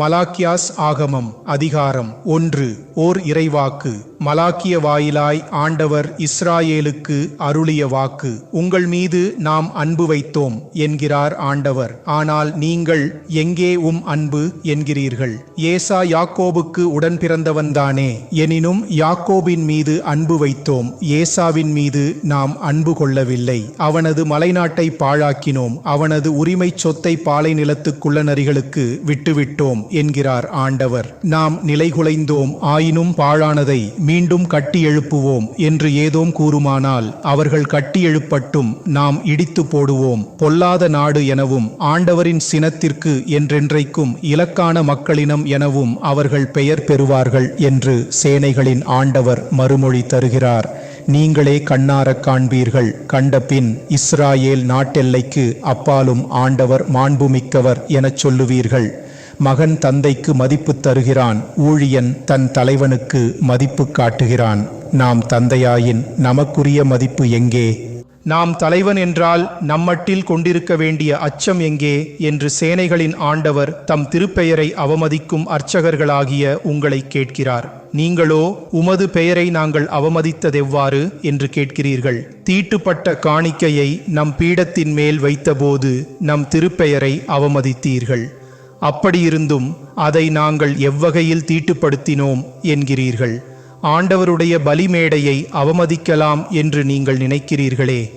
மலாக்கியாஸ் ஆகமம் அதிகாரம் ஒன்று ஓர் இறைவாக்கு. மலாக்கிய வாயிலாய் ஆண்டவர் இஸ்ராயேலுக்கு அருளிய வாக்கு. உங்கள் மீது நாம் அன்பு வைத்தோம் என்கிறார் ஆண்டவர். ஆனால் நீங்கள் எங்கே உம் அன்பு என்கிறீர்கள்? ஏசா யாக்கோபுக்கு உடன் பிறந்தவன்தானே எனினும் யாக்கோபின் மீது அன்பு வைத்தோம் ஏசாவின் மீது நாம் அன்பு கொள்ளவில்லை. அவனது மலைநாட்டை பாழாக்கினோம் அவனது உரிமை சொத்தை பாலை நிலத்துக்குள்ள நரிகளுக்கு விட்டுவிட்டோம். என்கிறார் ஆண்டவர். நாம் நிலைகுலைந்தோம் ஆயினும் பாழானதை மீண்டும் கட்டி எழுப்புவோம் என்று ஏதோம் கூறுமானால் அவர்கள் கட்டி எழுப்பட்டும் நாம் இடித்து போடுவோம். பொல்லாத நாடு எனவும் ஆண்டவரின் சினத்திற்கு என்றென்றைக்கும் இலக்கான மக்களினம் எனவும் அவர்கள் பெயர் பெறுவார்கள் என்று சேனைகளின் ஆண்டவர் மறுமொழி தருகிறார். நீங்களே கண்ணாரக் காண்பீர்கள். கண்டபின் இஸ்ராயேல் நாட்டெல்லைக்கு அப்பாலும் ஆண்டவர் மாண்புமிக்கவர் எனச் சொல்லுவீர்கள். மகன் தந்தைக்கு மதிப்பு தருகிறான். ஊழியன் தன் தலைவனுக்கு மதிப்பு காட்டுகிறான். நாம் தந்தையாயின் நமக்குரிய மதிப்பு எங்கே? நாம் தலைவன் என்றால் நம்மட்டில் கொண்டிருக்க வேண்டிய அச்சம் எங்கே? என்று சேனைகளின் ஆண்டவர் தம் திருப்பெயரை அவமதிக்கும் அர்ச்சகர்களாகிய உங்களை கேட்கிறார். நீங்களோ உமது பெயரை நாங்கள் அவமதித்ததெவ்வாறு? என்று கேட்கிறீர்கள். தீட்டுப்பட்ட காணிக்கையை நம் பீடத்தின் மேல் வைத்தபோது நம் திருப்பெயரை அவமதித்தீர்கள். அப்படியிருந்தும் அதை நாங்கள் எவ்வகையில் தீட்டுப்படுத்தினோம் என்கிறீர்கள். ஆண்டவருடைய பலிமேடையை அவமதிக்கலாம் என்று நீங்கள் நினைக்கிறீர்களே.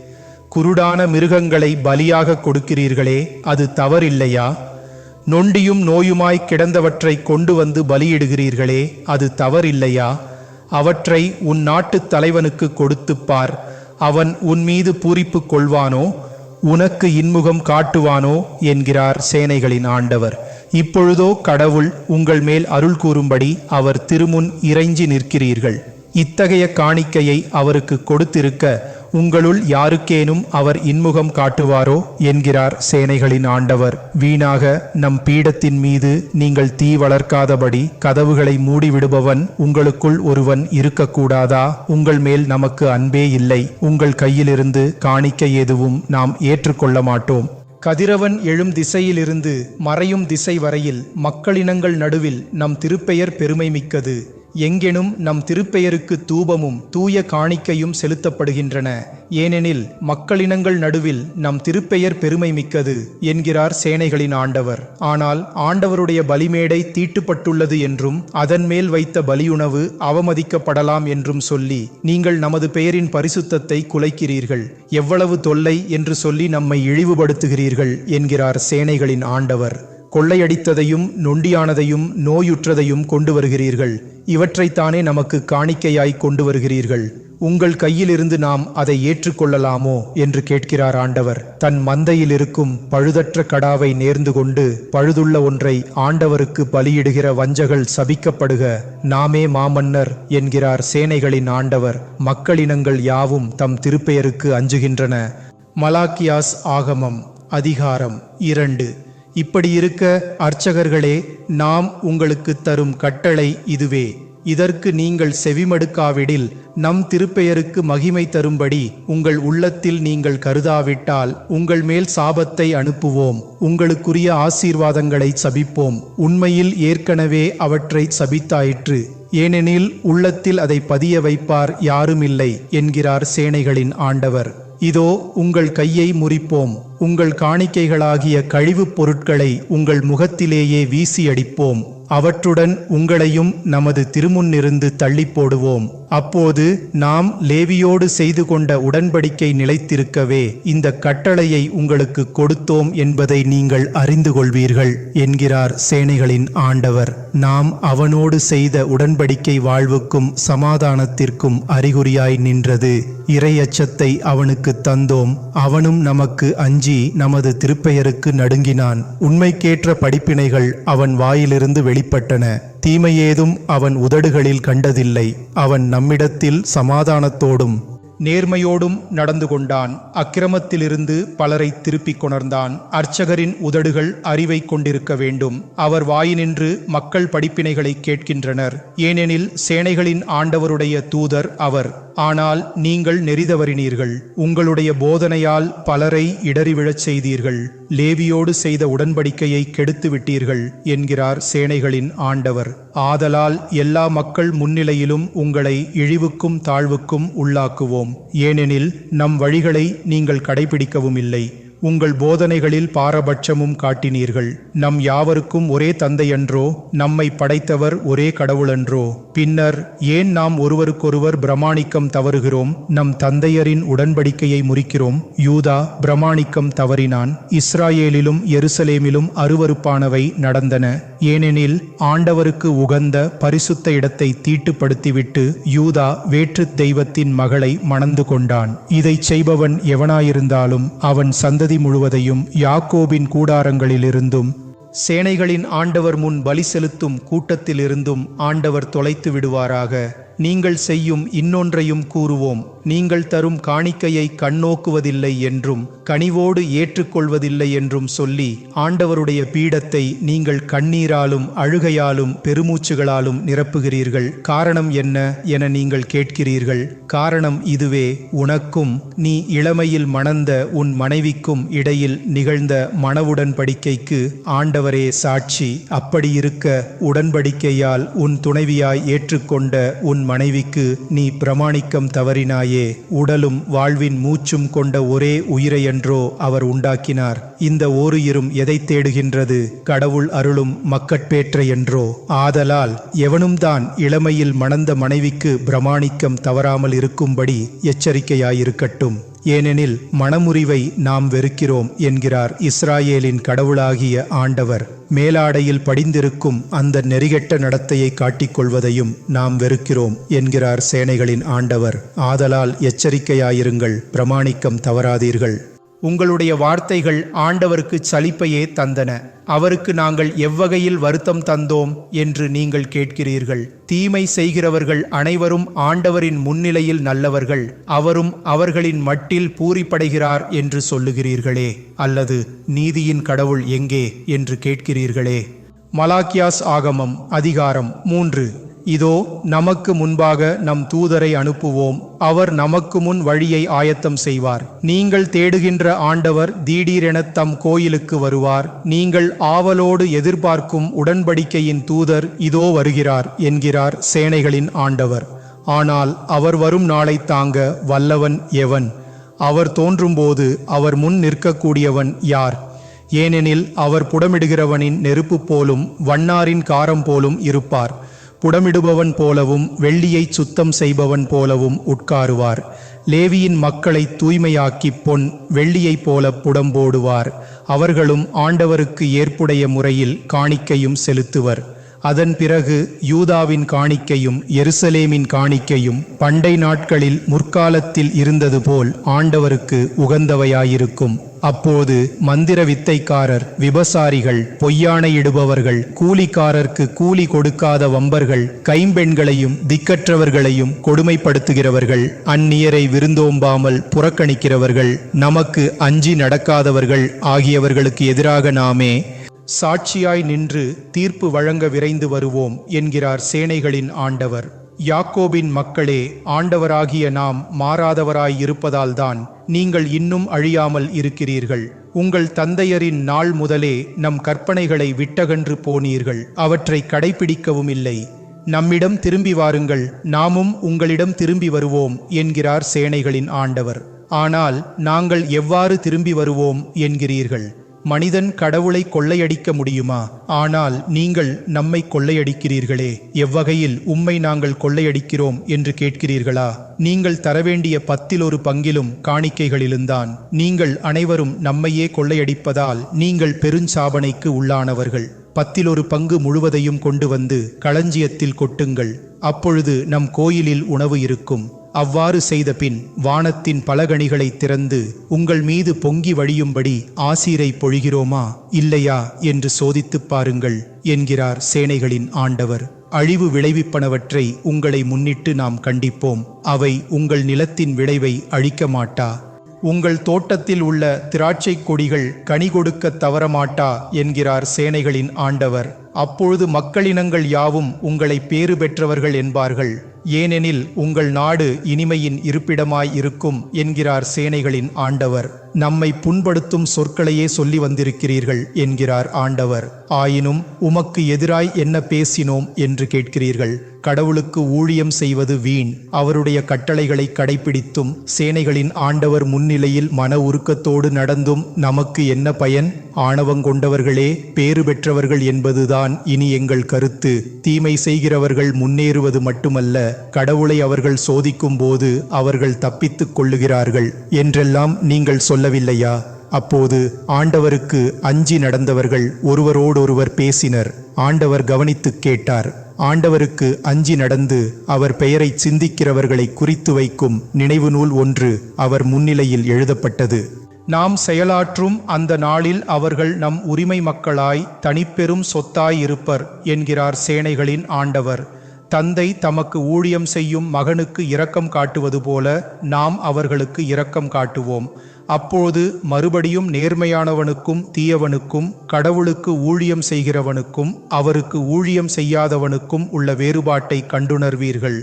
குருடான மிருகங்களை பலியாக கொடுக்கிறீர்களே அது தவறில்லையா? நொண்டியும் நோயுமாய் கிடந்தவற்றை கொண்டு வந்து பலியிடுகிறீர்களே அது தவறில்லையா? அவற்றை உன் நாட்டுத் தலைவனுக்கு கொடுத்துப்பார் அவன் உன் மீது பூரிப்பு கொள்வானோ? உனக்கு இன்முகம் காட்டுவானோ? என்கிறார் சேனைகளின் ஆண்டவர். இப்பொழுதோ கடவுள் உங்கள் மேல் அருள் கூறும்படி அவர் திருமுன் இறைஞ்சி நிற்கிறீர்கள். இத்தகைய காணிக்கையை அவருக்கு கொடுத்திருக்க உங்களுள் யாருக்கேனும் அவர் இன்முகம் காட்டுவாரோ என்கிறார் சேனைகளின் ஆண்டவர். வீணாக நம் பீடத்தின் மீது நீங்கள் தீ வளர்க்காதபடி கதவுகளை மூடிவிடுபவன் உங்களுக்குள் ஒருவன் இருக்கக்கூடாதா? உங்கள் மேல் நமக்கு அன்பே இல்லை. உங்கள் கையிலிருந்து காணிக்கை எதுவும் நாம் ஏற்றுக்கொள்ள மாட்டோம். கதிரவன் எழும் திசையிலிருந்து மறையும் திசை வரையில் மக்களினங்கள் நடுவில் நம் திருப்பெயர் பெருமை மிக்கது. எங்கெனும் நம் திருப்பெயருக்கு தூபமும் தூய காணிக்கையும் செலுத்தப்படுகின்றன. ஏனெனில் மக்களினங்கள் நடுவில் நம் திருப்பெயர் பெருமை மிக்கது என்கிறார் சேனைகளின் ஆண்டவர். ஆனால் ஆண்டவருடைய பலிமேடை தீட்டுப்பட்டுள்ளது என்றும் அதன் மேல் வைத்த பலியுணவு அவமதிக்கப்படலாம் என்றும் சொல்லி நீங்கள் நமது பெயரின் பரிசுத்தத்தை குலைக்கிறீர்கள். எவ்வளவு தொல்லை என்று சொல்லி நம்மை இழிவுபடுத்துகிறீர்கள் என்கிறார் சேனைகளின் ஆண்டவர். கொள்ளையடித்ததையும் நொண்டியானதையும் நோயுற்றதையும் கொண்டு வருகிறீர்கள். இவற்றைத்தானே நமக்கு காணிக்கையாய் கொண்டு வருகிறீர்கள். உங்கள் கையிலிருந்து நாம் அதை ஏற்றுக்கொள்ளலாமோ? என்று கேட்கிறார் ஆண்டவர். தன் மந்தையில் இருக்கும் பழுதற்ற கடாவை நேர்ந்து கொண்டு பழுதுள்ள ஒன்றை ஆண்டவருக்கு பலியிடுகிற வஞ்சகள் சபிக்கப்படுக. நாமே மாமன்னர் என்கிறார் சேனைகளின் ஆண்டவர். மக்களினங்கள் யாவும் தம் திருப்பெயருக்கு அஞ்சுகின்றன. மலாக்கியாஸ் ஆகமம் அதிகாரம் இரண்டு. இப்படி இருக்க அர்ச்சகர்களே நாம் உங்களுக்கு தரும் கட்டளை இதுவே. இதற்கு நீங்கள் செவிமடுக்காவிடில் நம் திருப்பெயருக்கு மகிமை தரும்படி உங்கள் உள்ளத்தில் நீங்கள் கருதாவிட்டால் உங்கள் மேல் சாபத்தை அனுப்புவோம். உங்களுக்குரிய ஆசீர்வாதங்களை சபிப்போம். உண்மையில் ஏற்கனவே அவற்றை சபித்தாயிற்று. ஏனெனில் உள்ளத்தில் அதை பதிய வைப்பார் யாருமில்லை என்கிறார் சேனைகளின் ஆண்டவர். இதோ உங்கள் கையை முறிப்போம். உங்கள் காணிக்கைகளாகிய கழிவுப் பொருட்களை உங்கள் முகத்திலேயே வீசி அடிப்போம் அவற்றுடன் உங்களையும் நமது திருமுன்னிருந்து தள்ளி போடுவோம். அப்போது நாம் லேவியோடு செய்து கொண்ட உடன்படிக்கை நிலைத்திருக்கவே இந்த கட்டளையை உங்களுக்கு கொடுத்தோம் என்பதை நீங்கள் அறிந்து கொள்வீர்கள் என்கிறார் சேனைகளின் ஆண்டவர். நாம் அவனோடு செய்த உடன்படிக்கை வாழ்வுக்கும் சமாதானத்திற்கும் அறிகுறியாய் நின்றது. இறையச்சத்தை அவனுக்கு தந்தோம். அவனும் நமக்கு அஞ்சி நமது திருப்பெயருக்கு நடுங்கினான். உண்மைக்கேற்ற படிப்பினைகள் அவன் வாயிலிருந்து வெளிப்பட்டன. தீமையேதும் அவன் உதடுகளில் கண்டதில்லை. அவன் நம்மிடத்தில் சமாதானத்தோடும் நேர்மையோடும் நடந்து கொண்டான். அக்கிரமத்திலிருந்து பலரை திருப்பிக் கொணர்ந்தான். அர்ச்சகரின் உதடுகள் அறிவை கொண்டிருக்க வேண்டும். அவர் வாயினின்று மக்கள் படிப்பினைகளை கேட்கின்றனர். ஏனெனில் சேனைகளின் ஆண்டவருடைய தூதர் அவர். ஆனால் நீங்கள் நெறிதவறினீர்கள். உங்களுடைய போதனையால் பலரை இடறிவிழச் செய்தீர்கள். லேவியோடு செய்த உடன்படிக்கையை கெடுத்து விட்டீர்கள் என்கிறார் சேனைகளின் ஆண்டவர். ஆதலால் எல்லா மக்கள் முன்னிலையிலும் உங்களை இழிவுக்கும் தாழ்வுக்கும் உள்ளாக்குவோம். ஏனெனில் நம் வழிகளை நீங்கள் கடைபிடிக்கவும் இல்லை உங்கள் போதனைகளில் பாரபட்சமும் காட்டினீர்கள். நம் யாவருக்கும் ஒரே தந்தையன்றோ நம்மை படைத்தவர் ஒரே கடவுளன்றோ. பின்னர் ஏன் நாம் ஒருவருக்கொருவர் பிரமாணிக்கம் தவறுகிறோம்? நம் தந்தையரின் உடன்படிக்கையை முறிக்கிறோம். யூதா பிரமாணிக்கம் தவறினான். இஸ்ராயேலிலும் எருசலேமிலும் அருவருப்பானவை நடந்தன. ஏனெனில் ஆண்டவருக்கு உகந்த பரிசுத்த இடத்தை தீட்டுப்படுத்திவிட்டு யூதா வேற்றுத் தெய்வத்தின் மகளை மணந்து கொண்டான். இதைச் செய்பவன் எவனாயிருந்தாலும் அவன் சந்ததி முழுவதையும் யாக்கோபின் கூடாரங்களிலிருந்தும் சேனைகளின் ஆண்டவர் முன் பலி செலுத்தும் கூட்டத்திலிருந்தும் ஆண்டவர் தொலைத்து விடுவாராக. நீங்கள் செய்யும் இன்னொன்றையும் கூறுவோம். நீங்கள் தரும் காணிக்கையை கண்ணோக்குவதில்லை என்றும் கனிவோடு ஏற்றுக்கொள்வதில்லை என்றும் சொல்லி ஆண்டவருடைய பீடத்தை நீங்கள் கண்ணீராலும் அழுகையாலும் பெருமூச்சுகளாலும் நிரப்புகிறீர்கள். காரணம் என்ன என நீங்கள் கேட்கிறீர்கள். காரணம் இதுவே உனக்கும் நீ இளமையில் மணந்த உன் மனைவிக்கும் இடையில் நிகழ்ந்த மன உடன்படிக்கைக்கு ஆண்டவரே சாட்சி. அப்படியிருக்க உடன்படிக்கையால் உன் துணைவியாய் ஏற்றுக்கொண்ட உன் மனைவிக்கு நீ பிரமாணிக்கம் தவறினாய். உடலும் வாழ்வின் மூச்சும் கொண்ட ஒரே உயிரையன்றோ அவர் உண்டாக்கினார். இந்த ஓருயிரும் எதை தேடுகின்றது? கடவுள் அருளும் மக்கட்பேற்ற என்றோ. ஆதலால் எவனும் தான் இளமையில் மணந்த மனைவிக்கு பிரமாணிக்கம் தவறாமல் இருக்கும்படி எச்சரிக்கையாயிருக்கட்டும். ஏனெனில் மனமுறிவை நாம் வெறுக்கிறோம் என்கிறார் இஸ்ராயேலின் கடவுளாகிய ஆண்டவர். மேலாடையில் படிந்திருக்கும் அந்த நெறிகெட்ட நடத்தையை காட்டிக்கொள்வதையும் நாம் வெறுக்கிறோம் என்கிறார் சேனைகளின் ஆண்டவர். ஆதலால் எச்சரிக்கையாயிருங்கள் பிரமாணிக்கம் தவறாதீர்கள். உங்களுடைய வார்த்தைகள் ஆண்டவருக்கு சலிப்பையே தந்தன. அவருக்கு நாங்கள் எவ்வகையில் வருத்தம் தந்தோம் என்று நீங்கள் கேட்கிறீர்கள். தீமை செய்கிறவர்கள் அனைவரும் ஆண்டவரின் முன்னிலையில் நல்லவர்கள். அவரும் அவர்களின் மட்டில் பூரிப்படைகிறார் என்று சொல்லுகிறீர்களே. அல்லது நீதியின் கடவுள் எங்கே? என்று கேட்கிறீர்களே. மலாக்கியாஸ் ஆகமம் அதிகாரம் மூன்று. இதோ நமக்கு முன்பாக நம் தூதரை அனுப்புவோம். அவர் நமக்கு முன் வழியை ஆயத்தம் செய்வார். நீங்கள் தேடுகின்ற ஆண்டவர் திடீரென தம் கோயிலுக்கு வருவார். நீங்கள் ஆவலோடு எதிர்பார்க்கும் உடன்படிக்கையின் தூதர் இதோ வருகிறார் என்கிறார் சேனைகளின் ஆண்டவர். ஆனால் அவர் வரும் நாளை தாங்க வல்லவன் எவன்? அவர் தோன்றும்போது அவர் முன் நிற்கக்கூடியவன் யார்? ஏனெனில் அவர் புடமிடுகிறவனின் நெருப்பு போலும் வண்ணாரின் காரம் போலும் இருப்பார். புடமிடுபவன் போலவும் வெள்ளியை சுத்தம் செய்பவன் போலவும் உட்காருவார். லேவியின் மக்களை தூய்மையாக்கி பொன் வெள்ளியைப் போல புடம்போடுவார் அவர்களும் ஆண்டவருக்கு ஏற்புடைய முறையில் காணிக்கையும் செலுத்துவர். அதன் பிறகு யூதாவின் காணிக்கையும் எருசலேமின் காணிக்கையும் பண்டை நாட்களில் முற்காலத்தில் இருந்தது போல் ஆண்டவருக்கு உகந்தவையாயிருக்கும். அப்போது மந்திர வித்தைக்காரர் விபசாரிகள் பொய்யானையிடுபவர்கள் கூலிக்காரர்க்கு கூலி கொடுக்காத வம்பர்கள் கைம்பெண்களையும் திக்கற்றவர்களையும் கொடுமைப்படுத்துகிறவர்கள் அந்நியரை விருந்தோம்பாமல் புறக்கணிக்கிறவர்கள் நமக்கு அஞ்சி நடக்காதவர்கள் ஆகியவர்களுக்கு எதிராக நாமே சாட்சியாய் நின்று தீர்ப்பு வழங்க விரைந்து வருவோம் என்கிறார் சேனைகளின் ஆண்டவர். யாக்கோபின் மக்களே ஆண்டவராகிய நாம் மாறாதவராய் இருப்பதால்தான் நீங்கள் இன்னும் அழியாமல் இருக்கிறீர்கள். உங்கள் தந்தையரின் நாள் முதலே நம் கற்பனைகளை விட்டகன்று போனீர்கள். அவற்றை கடைபிடிக்கவும் இல்லை. நம்மிடம் திரும்பி வாருங்கள். நாமும் உங்களிடம் திரும்பி வருவோம் என்கிறார் சேனைகளின் ஆண்டவர். ஆனால் நாங்கள் எவ்வாறு திரும்பி வருவோம் என்கிறீர்கள். மனிதன் கடவுளை கொள்ளையடிக்க முடியுமா? ஆனால் நீங்கள் நம்மை கொள்ளையடிக்கிறீர்களே. எவ்வகையில் உம்மை நாங்கள் கொள்ளையடிக்கிறோம் என்று கேட்கிறீர்களா? நீங்கள் தரவேண்டிய பத்தில் ஒரு பங்கிலும் காணிக்கைகளிலும்தான் நீங்கள் அனைவரும் நம்மையே கொள்ளையடிப்பதால் நீங்கள் பெருஞ்சாபனைக்கு உள்ளானவர்கள். பத்தில் ஒரு பங்கு முழுவதையும் கொண்டு வந்து களஞ்சியத்தில் கொட்டுங்கள். அப்பொழுது நம் கோயிலில் உணவு இருக்கும். அவ்வாறு செய்த பின் வானத்தின் பலகணிகளை திறந்து உங்கள் மீது பொங்கி வழியும்படி ஆசீரை பொழிகிறோமா? இல்லையா? என்று சோதித்துப் பாருங்கள் என்கிறார் சேனைகளின் ஆண்டவர். அழிவு விளைவிப்பனவற்றை உங்களை முன்னிட்டு நாம் கண்டிப்போம். அவை உங்கள் நிலத்தின் விளைவை அழிக்க மாட்டா. உங்கள் தோட்டத்தில் உள்ள திராட்சை கொடிகள் கனி கொடுக்க தவறமாட்டா என்கிறார் சேனைகளின் ஆண்டவர். அப்பொழுது மக்களினங்கள் யாவும் உங்களை பேறு பெற்றவர்கள் என்பார்கள். ஏனெனில் உங்கள் நாடு இனிமையின் இருப்பிடமாய் இருக்கும் என்கிறார் சேனைகளின் ஆண்டவர். நம்மை புண்படுத்தும் சொற்களையே சொல்லி வந்திருக்கிறீர்கள் என்கிறார் ஆண்டவர். ஆயினும் உமக்கு எதிராய் என்ன பேசினோம் என்று கேட்கிறீர்கள். கடவுளுக்கு ஊழியம் செய்வது வீண். அவருடைய கட்டளைகளை கடைபிடித்தும் சேனைகளின் ஆண்டவர் முன்னிலையில் மன உருக்கத்தோடு நடந்தும் நமக்கு என்ன பயன்? ஆணவங்கொண்டவர்களே பேறு பெற்றவர்கள் என்பதுதான் இனி எங்கள் கருத்து. தீமை செய்கிறவர்கள் முன்னேறுவது மட்டுமல்ல கடவுளை அவர்கள் சோதிக்கும் போது அவர்கள் தப்பித்துக் கொள்ளுகிறார்கள் என்றெல்லாம் நீங்கள் சொல்லவில்லையா? அப்போது ஆண்டவருக்கு அஞ்சி நடந்தவர்கள் ஒருவரோடொருவர் பேசினர். ஆண்டவர் கவனித்துக் கேட்டார். ஆண்டவருக்கு அஞ்சி நடந்து அவர் பெயரை சிந்திக்கிறவர்களை குறித்து வைக்கும் நினைவு நூல் ஒன்று அவர் முன்னிலையில் எழுதப்பட்டது. நாம் செயலாற்றும் அந்த நாளில் அவர்கள் நம் உரிமை மக்களாய் தனிப்பெரும் சொத்தாய் இருப்பர் என்கிறார் சேனைகளின் ஆண்டவர். தந்தை தமக்கு ஊழியம் செய்யும் மகனுக்கு இரக்கம் காட்டுவது போல நாம் அவர்களுக்கு இரக்கம் காட்டுவோம். அப்போது மறுபடியும் நேர்மையானவனுக்கும் தீயவனுக்கும் கடவுளுக்கு ஊழியம் செய்கிறவனுக்கும் அவருக்கு ஊழியம் செய்யாதவனுக்கும் உள்ள வேறுபாட்டை கண்டுணர்வீர்கள்.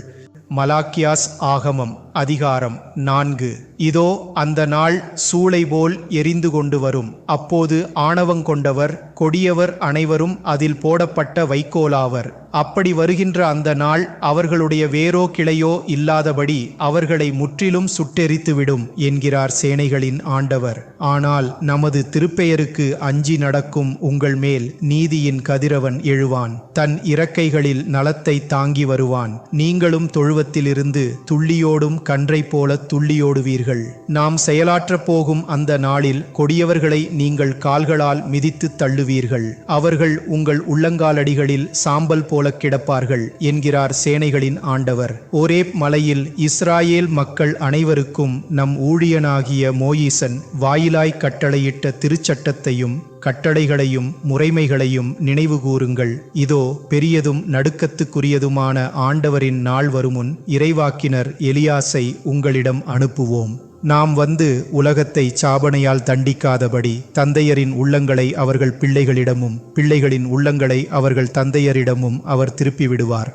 மலாக்கியாஸ் ஆகமம். அதிகாரம் நான்கு. இதோ அந்த நாள் சூளை போல் எரிந்து கொண்டு வரும். அப்போது ஆணவங்கொண்டவர் கொடியவர் அனைவரும் அதில் போடப்பட்ட வைக்கோலாவர். அப்படி வருகின்ற அந்த நாள் அவர்களுடைய வேரோ கிளையோ இல்லாதபடி அவர்களை முற்றிலும் சுட்டெரித்துவிடும் என்கிறார் சேனைகளின் ஆண்டவர். ஆனால் நமது திருப்பெயருக்கு அஞ்சி நடக்கும் உங்கள் மேல் நீதியின் கதிரவன் எழுவான். தன் இறக்கைகளில் நலத்தை தாங்கி வருவான். நீங்களும் தொழுவத்திலிருந்து துள்ளியோடும் கன்றை போல துள்ளியோடுவீர்கள். நாம் செயலாற்றப் போகும் அந்த நாளில் கொடியவர்களை நீங்கள் கால்களால் மிதித்து தள்ளுவீர்கள். அவர்கள் உங்கள் உள்ளங்காலடிகளில் சாம்பல் போல கிடப்பார்கள் என்கிறார் சேனைகளின் ஆண்டவர். ஒரே மலையில் இஸ்ராயேல் மக்கள் அனைவருக்கும் நம் ஊழியனாகிய மோயிசன் வாயிலாய் கட்டளையிட்ட திருச்சட்டத்தையும் கட்டளைகளையும் முறைமைகளையும் நினைவுகூறுங்கள் இதோ பெரியதும் நடுக்கத்துக்குரியதுமான ஆண்டவரின் நாள் வருமுன் இறைவாக்கினர் எலியாசை உங்களிடம் அனுப்புவோம். நாம் வந்து உலகத்தை சாபனையால் தண்டிக்காதபடி தந்தையரின் உள்ளங்களை அவர்கள் பிள்ளைகளிடமும் பிள்ளைகளின் உள்ளங்களை அவர்கள் தந்தையரிடமும் அவர் திருப்பிவிடுவார்.